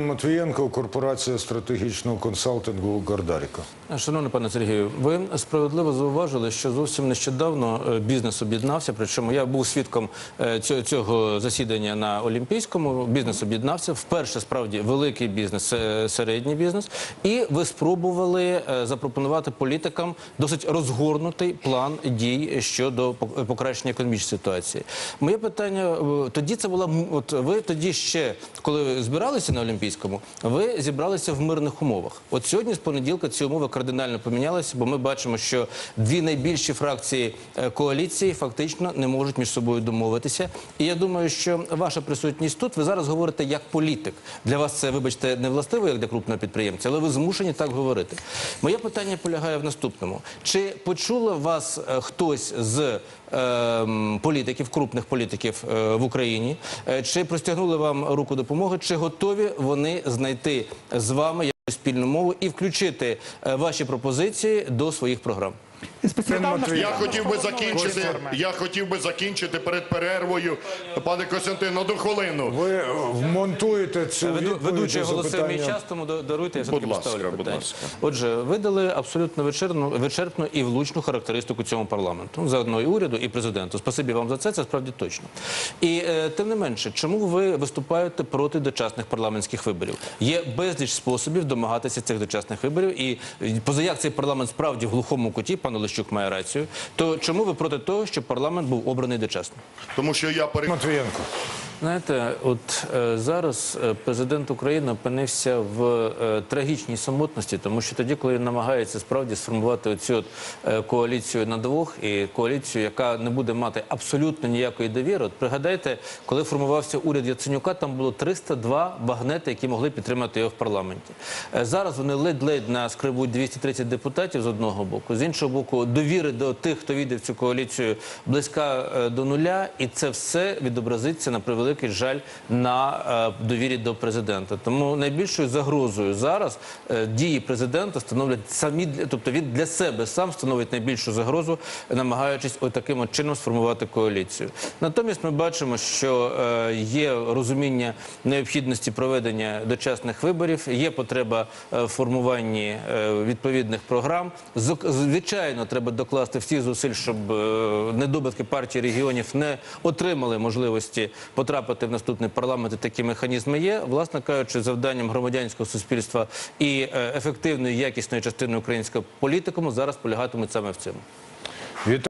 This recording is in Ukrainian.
Матвієнко, корпорація стратегічного консалтингу Гардаріка. Шановний пане Сергію, ви справедливо зауважили, що зовсім нещодавно е, бізнес об'єднався. Причому я був свідком е, цього, засідання на Олімпійському. Бізнес об'єднався. Вперше справді великий бізнес, е, середній бізнес. І ви спробували запропонувати політикам досить розгорнутий план дій щодо покращення економічної ситуації. Моє питання тоді це була от ви тоді ще коли збиралися на Олімпійському, ви зібралися в мирних умовах. От сьогодні з понеділка ці умови кардинально помінялися, бо ми бачимо, що дві найбільші фракції е, коаліції фактично не можуть між собою домовитися. І я думаю, що ваша присутність тут, ви зараз говорите як політик. Для вас це, вибачте, не властиво, як для крупного підприємця, але ви змушені так говорити. Моє питання полягає в наступному: чи почула вас е, хтось з ем, політиків, крупних політиків е, в Україні, Е, чи простягнули вам руку допомоги, чи готові вони знайти з вами якусь спільну мову і включити е, ваші пропозиції до своїх програм? Я хотів би закінчити. Я хотів би закінчити перед перервою, пане Костянтин, одну хвилину. Ви вмонтуєте цю відповідь ведучий у оголосив мій час, тому даруйте, я все-таки Будь ласка, будь питання. ласка. Отже, ви дали абсолютно вичерпну, вичерпну і влучну характеристику цьому парламенту. Заодно і уряду, і президенту. Спасибі вам за це, це справді точно. І е, тим не менше, чому ви виступаєте проти дочасних парламентських виборів? Є безліч способів домагатися цих дочасних виборів. І е, позаяк цей парламент справді в глухому куті, пан Олещук має рацію, то чому ви проти того, щоб парламент був обраний дочасно? Тому що я переконаний. Матвієнко. Знаєте, от е, зараз е, президент України опинився в е, трагічній самотності, тому що тоді, коли він намагається справді сформувати оцю от, е, коаліцію на двох і коаліцію, яка не буде мати абсолютно ніякої довіри. От пригадайте, коли формувався уряд Яценюка, там було 302 багнети, які могли підтримати його в парламенті. Е, зараз вони ледь-ледь наскребуть 230 депутатів з одного боку, з іншого боку, довіри до тих, хто війде в цю коаліцію, близька е, до нуля, і це все відобразиться на превеликий жаль на е, довірі до президента. Тому найбільшою загрозою зараз е, дії президента становлять самі тобто він для себе сам становить найбільшу загрозу, намагаючись отаким от чином сформувати коаліцію. Натомість ми бачимо, що е, є розуміння необхідності проведення дочасних виборів, є потреба в формуванні відповідних програм. Звичайно, треба докласти всіх зусиль, щоб недобитки партії регіонів не отримали можливості потрапити в наступний парламент. І такі механізми є. Власне кажучи, завданням громадянського суспільства і е, ефективної якісної частини українського політикуму зараз полягатимуть саме в цьому.